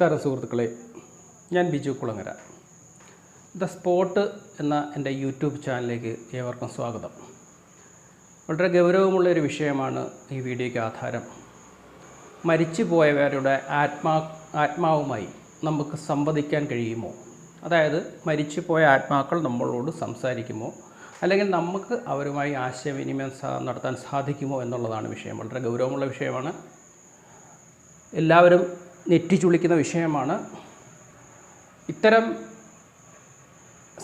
നമസ്കാരം സുഹൃത്തുക്കളെ. ഞാൻ ബിജു കുളങ്ങര. ദ സ്പോട്ട് എന്ന എന്റെ യൂട്യൂബ് ചാനലിലേക്ക് ഏവർക്കും സ്വാഗതം. വളരെ ഗൗരവമുള്ള ഒരു വിഷയമാണ് ഈ വീഡിയോയ്ക്ക് ആധാരം. മരിച്ചു പോയവരുടെ ആത്മാ ആത്മാവുമായി നമുക്ക് സംവദിക്കാൻ കഴിയുമോ? അതായത് മരിച്ചു പോയ ആത്മാക്കൾ നമ്മളോട് സംസാരിക്കുമോ? അല്ലെങ്കിൽ നമുക്ക് അവരുമായി ആശയവിനിമയം നടത്താൻ സാധിക്കുമോ എന്നുള്ളതാണ് വിഷയം. വളരെ ഗൗരവമുള്ള വിഷയമാണ്. എല്ലാവരും നെറ്റിച്ചുളിക്കുന്ന വിഷയമാണ്. ഇത്തരം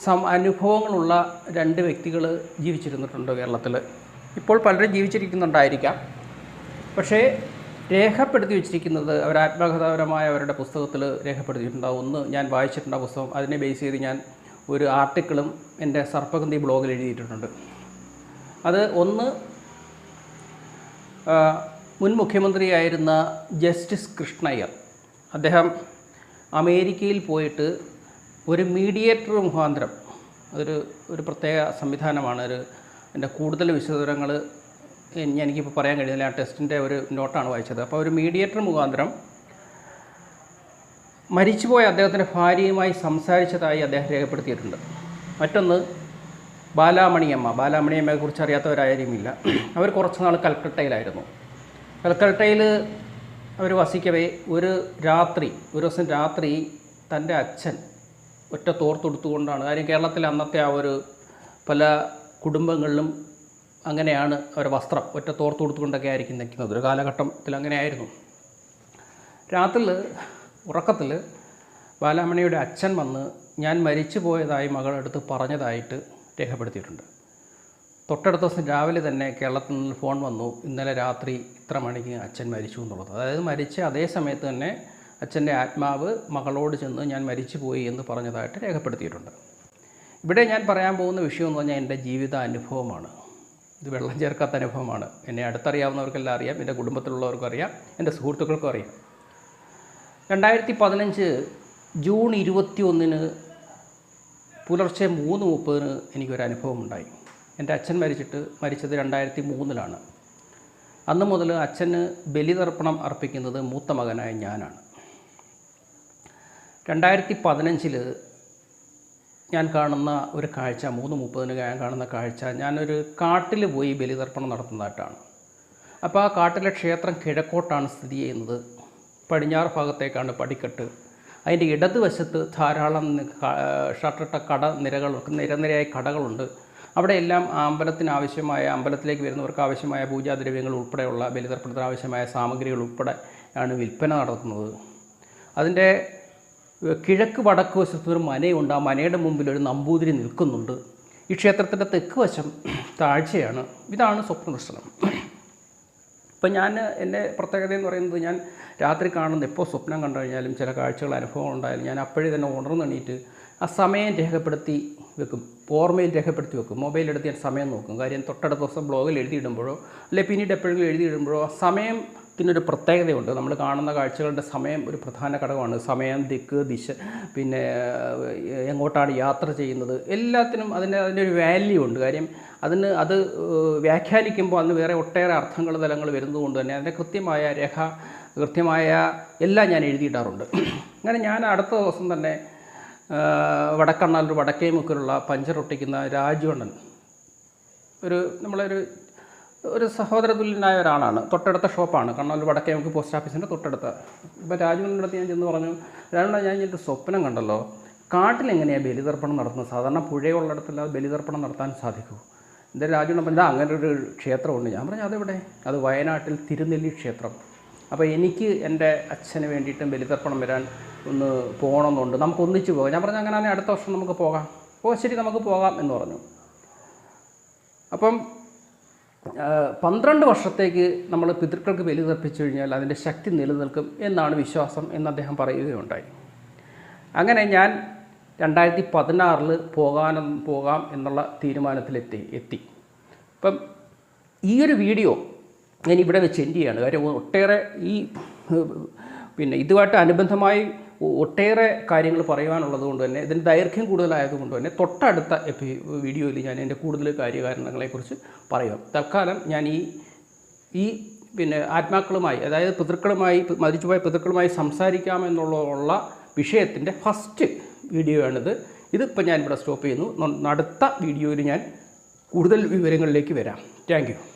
സം അനുഭവങ്ങളുള്ള രണ്ട് വ്യക്തികൾ ജീവിച്ചിരുന്നിട്ടുണ്ട് കേരളത്തിൽ ഇപ്പോൾ പലരും ജീവിച്ചിരിക്കുന്നുണ്ടായിരിക്കാം. പക്ഷേ രേഖപ്പെടുത്തി വെച്ചിരിക്കുന്നത് അവർ ആത്മകഥാപരമായ അവരുടെ പുസ്തകത്തിൽ രേഖപ്പെടുത്തിയിട്ടുണ്ടാവും ഒന്ന് ഞാൻ വായിച്ചിട്ടുണ്ട് പുസ്തകം. അതിനെ ബേസ് ചെയ്ത് ഞാൻ ഒരു ആർട്ടിക്കിളും എന്റെ സർപ്പഗന്ധി ബ്ലോഗിൽ എഴുതിയിട്ടുണ്ട്. അത് ഒന്ന് മുൻ മുഖ്യമന്ത്രിയായിരുന്ന ജസ്റ്റിസ് കൃഷ്ണയ്യർ. അദ്ദേഹം അമേരിക്കയിൽ പോയിട്ട് ഒരു മീഡിയേറ്റർ മുഖാന്തരം അതൊരു ഒരു പ്രത്യേക സംവിധാനമാണ് ഒരു എന്റെ കൂടുതൽ വിശദവിവരങ്ങൾ എനിക്കിപ്പോൾ പറയാൻ കഴിയുന്നില്ല ആ ടെസ്റ്റിന്റെ ഒരു നോട്ടാണ് വായിച്ചത്. അപ്പോൾ ഒരു മീഡിയേറ്റർ മുഖാന്തരം മരിച്ചുപോയ അദ്ദേഹത്തിന്റെ ഭാര്യയുമായി സംസാരിച്ചതായി അദ്ദേഹം രേഖപ്പെടുത്തിയിട്ടുണ്ട്. മറ്റൊന്ന് ബാലാമണിയമ്മ. ബാലാമണിയമ്മയെ കുറിച്ച് ഇല്ല. അവർ കുറച്ച് നാൾ കൽക്കട്ടയിലായിരുന്നു. കൽക്കട്ടയിൽ അവർ വസിക്കവേ ഒരു രാത്രി ഒരു ദിവസം രാത്രി തന്റെ അച്ഛൻ ഒറ്റ തോർത്തെടുത്തുകൊണ്ടാണ് കാര്യം കേരളത്തിൽ അന്നത്തെ ആ ഒരു പല കുടുംബങ്ങളിലും അങ്ങനെയാണ് അവരുടെ വസ്ത്രം ഒറ്റ തോർത്തെടുത്തുകൊണ്ടൊക്കെ ആയിരിക്കും നിൽക്കുന്നത്. ഒരു കാലഘട്ടത്തിൽ അങ്ങനെയായിരുന്നു. രാത്രിയിൽ ഉറക്കത്തിൽ ബാലാമണിയുടെ അച്ഛൻ വന്ന് ഞാൻ മരിച്ചു പോയതായി മകളെടുത്ത് പറഞ്ഞതായിട്ട് രേഖപ്പെടുത്തിയിട്ടുണ്ട്. തൊട്ടടുത്ത ദിവസം രാവിലെ തന്നെ കേരളത്തിൽ നിന്ന് ഫോൺ വന്നു. ഇന്നലെ രാത്രി ഇത്ര മണിക്ക് അച്ഛൻ മരിച്ചു എന്നുള്ളത്. അതായത് മരിച്ച അതേ സമയത്ത് തന്നെ അച്ഛന്റെ ആത്മാവ് മകളോട് ചെന്ന് ഞാൻ മരിച്ചു പോയി എന്ന് പറഞ്ഞതായിട്ട് രേഖപ്പെടുത്തിയിട്ടുണ്ട്. ഇവിടെ ഞാൻ പറയാൻ പോകുന്ന വിഷയം എന്ന് പറഞ്ഞാൽ എന്റെ ജീവിത അനുഭവമാണ്. ഇത് വെള്ളം ചേർക്കാത്ത അനുഭവമാണ്. എന്നെ അടുത്തറിയാവുന്നവർക്കെല്ലാം അറിയാം. എന്റെ കുടുംബത്തിലുള്ളവർക്കും അറിയാം. എന്റെ സുഹൃത്തുക്കൾക്കും അറിയാം. രണ്ടായിരത്തി പതിനഞ്ച് ജൂൺ ഇരുപത്തി ഒന്നിന് പുലർച്ചെ മൂന്ന് മുപ്പതിന് എനിക്കൊരു അനുഭവം ഉണ്ടായി എന്റെ അച്ഛൻ മരിച്ചിട്ട് മരിച്ചത് രണ്ടായിരത്തി മൂന്നിലാണ് അന്ന് മുതൽ അച്ഛന് ബലിതർപ്പണം അർപ്പിക്കുന്നത് മൂത്ത മകനായ ഞാനാണ്. രണ്ടായിരത്തി പതിനഞ്ചിൽ ഞാൻ കാണുന്ന ഒരു കാഴ്ച മൂന്ന് മുപ്പതിന് ഞാൻ കാണുന്ന കാഴ്ച ഞാനൊരു കാട്ടിൽ പോയി ബലിതർപ്പണം നടത്തുന്നതായിട്ടാണ്. അപ്പോൾ ആ കാട്ടിലെ ക്ഷേത്രം കിഴക്കോട്ടാണ് സ്ഥിതി ചെയ്യുന്നത്. പടിഞ്ഞാറ് ഭാഗത്തേക്കാണ് പടിക്കെട്ട്. അതിന്റെ ഇടതുവശത്ത് ധാരാളം ഷട്ടിട്ട കട നിരകൾ നിരനിരയായ കടകളുണ്ട്. അവിടെയെല്ലാം എല്ലാം അമ്പലത്തിന് ആവശ്യമായ അമ്പലത്തിലേക്ക് വരുന്നവർക്ക് ആവശ്യമായ പൂജാദ്രവ്യങ്ങൾ ഉൾപ്പെടെയുള്ള ബലിതർപ്പണത്തിന് ആവശ്യമായ സാമഗ്രികൾ ഉൾപ്പെടെ ആണ് വിൽപ്പന നടത്തുന്നത്. അതിന്റെ കിഴക്ക് വടക്ക് വശത്ത് ഒരു മനയുണ്ട്. ആ മനയുടെ മുമ്പിൽ ഒരു നമ്പൂതിരി നിൽക്കുന്നുണ്ട്. ഈ ക്ഷേത്രത്തിന്റെ തെക്ക് വശം താഴ്ചയാണ്. ഇതാണ് സ്വപ്നദർശനം. ഇപ്പം ഞാൻ എന്റെ പ്രത്യേകത എന്ന് പറയുന്നത് ഞാൻ രാത്രി കാണുന്ന എപ്പോൾ സ്വപ്നം കണ്ടു കഴിഞ്ഞാലും ചില കാഴ്ചകൾ അനുഭവം ഉണ്ടായാലും ഞാൻ അപ്പോഴേ തന്നെ ഉണർന്നെണീറ്റ് ആ സമയം രേഖപ്പെടുത്തി വെക്കും. ഓർമ്മയിൽ രേഖപ്പെടുത്തി വെക്കും. മൊബൈൽ എടുത്ത് ഞാൻ സമയം നോക്കും. കാര്യം തൊട്ടടുത്ത ദിവസം ബ്ലോഗിൽ എഴുതിയിടുമ്പോഴോ അല്ലെങ്കിൽ പിന്നീട് എപ്പോഴെങ്കിലും എഴുതിയിടുമ്പോഴോ ആ സമയത്തിനൊരു പ്രത്യേകതയുണ്ട്. നമ്മൾ കാണുന്ന കാഴ്ചകളുടെ സമയം ഒരു പ്രധാന ഘടകമാണ്. സമയം ദിക്ക് ദിശ പിന്നെ എങ്ങോട്ടാണ് യാത്ര ചെയ്യുന്നത്. എല്ലാത്തിനും അതിന് അതിന്റെ ഒരു വാല്യൂ ഉണ്ട്. കാര്യം അതിന് അത് വ്യാഖ്യാനിക്കുമ്പോൾ അതിന് വേറെ ഒട്ടേറെ അർത്ഥങ്ങൾ തലങ്ങൾ വരുന്നതുകൊണ്ട് തന്നെ അതിന്റെ കൃത്യമായ രേഖ കൃത്യമായ എല്ലാം ഞാൻ എഴുതിയിടാറുണ്ട്. അങ്ങനെ ഞാൻ അടുത്ത ദിവസം തന്നെ വടക്കണ്ണാലൂർ വടക്കേ മുക്കിലുള്ള പഞ്ചറൊട്ടിക്കുന്ന രാജുവണ്ണൻ. ഒരു നമ്മളൊരു ഒരു സഹോദരതുല്യനായ ഒരാളാണ്. തൊട്ടടുത്ത ഷോപ്പാണ്. കണ്ണൂർ വടക്കേ നമുക്ക് പോസ്റ്റ് ഓഫീസിന്റെ തൊട്ടടുത്ത്. ഇപ്പോൾ രാജുവിന്റെ അടുത്ത് ഞാൻ ചെന്ന് പറഞ്ഞു രാജുണ്ണ ഞാൻ ഇതിന്റെ സ്വപ്നം കണ്ടല്ലോ. കാട്ടിൽ എങ്ങനെയാണ് ബലിതർപ്പണം നടത്തുന്നത്? സാധാരണ പുഴയുള്ളിടത്തല്ലാതെ ബലിതർപ്പണം നടത്താൻ സാധിക്കൂ. എന്തായാലും രാജുണ്ണ പറഞ്ഞാൽ അങ്ങനെ ഒരു ക്ഷേത്രമുണ്ട്. ഞാൻ പറഞ്ഞു അതെവിടെ? അത് വയനാട്ടിൽ തിരുനെല്ലി ക്ഷേത്രം. അപ്പോൾ എനിക്ക് എന്റെ അച്ഛന് വേണ്ടിയിട്ടും ബലിതർപ്പണം വരാൻ ഒന്ന് പോകണമെന്നുണ്ട്. നമുക്ക് ഒന്നിച്ച് പോകാം. ഞാൻ പറഞ്ഞു അങ്ങനെയാണെങ്കിൽ അടുത്ത വർഷം നമുക്ക് പോകാം. ഓ ശരി നമുക്ക് പോകാം എന്ന് പറഞ്ഞു. അപ്പം പന്ത്രണ്ട് വർഷത്തേക്ക് നമ്മൾ പിതൃക്കൾക്ക് ബലി തർപ്പിച്ചു കഴിഞ്ഞാൽ അതിന്റെ ശക്തി നിലനിൽക്കും എന്നാണ് വിശ്വാസം എന്ന് അദ്ദേഹം പറയുകയുണ്ടായി. അങ്ങനെ ഞാൻ രണ്ടായിരത്തി പതിനാറിൽ പോകാനും പോകാം എന്നുള്ള തീരുമാനത്തിലെത്തി എത്തി. അപ്പം ഈ ഒരു വീഡിയോ ഞാൻ ഇവിടെ വെച്ച് എൻഡ് ചെയ്യാണ്. കാര്യം ഒട്ടേറെ ഈ പിന്നെ ഇതുമായിട്ട് അനുബന്ധമായി ഒട്ടേറെ കാര്യങ്ങൾ പറയുവാനുള്ളത് കൊണ്ട് തന്നെ ഇതിന്റെ ദൈർഘ്യം കൂടുതലായതുകൊണ്ട് തന്നെ തൊട്ടടുത്ത എപ്പി വീഡിയോയിൽ ഞാൻ എന്റെ കൂടുതൽ കാര്യകാരണങ്ങളെക്കുറിച്ച് പറയാം. തൽക്കാലം ഞാൻ ഈ ഈ പിന്നെ ആത്മാക്കളുമായി അതായത് പിതൃക്കളുമായി മരിച്ചുപോയ പിതൃക്കളുമായി സംസാരിക്കാമെന്നുള്ള വിഷയത്തിന്റെ ഫസ്റ്റ് വീഡിയോ ആണിത്. ഇതിപ്പോൾ ഞാനിവിടെ സ്റ്റോപ്പ് ചെയ്യുന്നു. അടുത്ത വീഡിയോയിൽ ഞാൻ കൂടുതൽ വിവരങ്ങളിലേക്ക് വരാം. താങ്ക്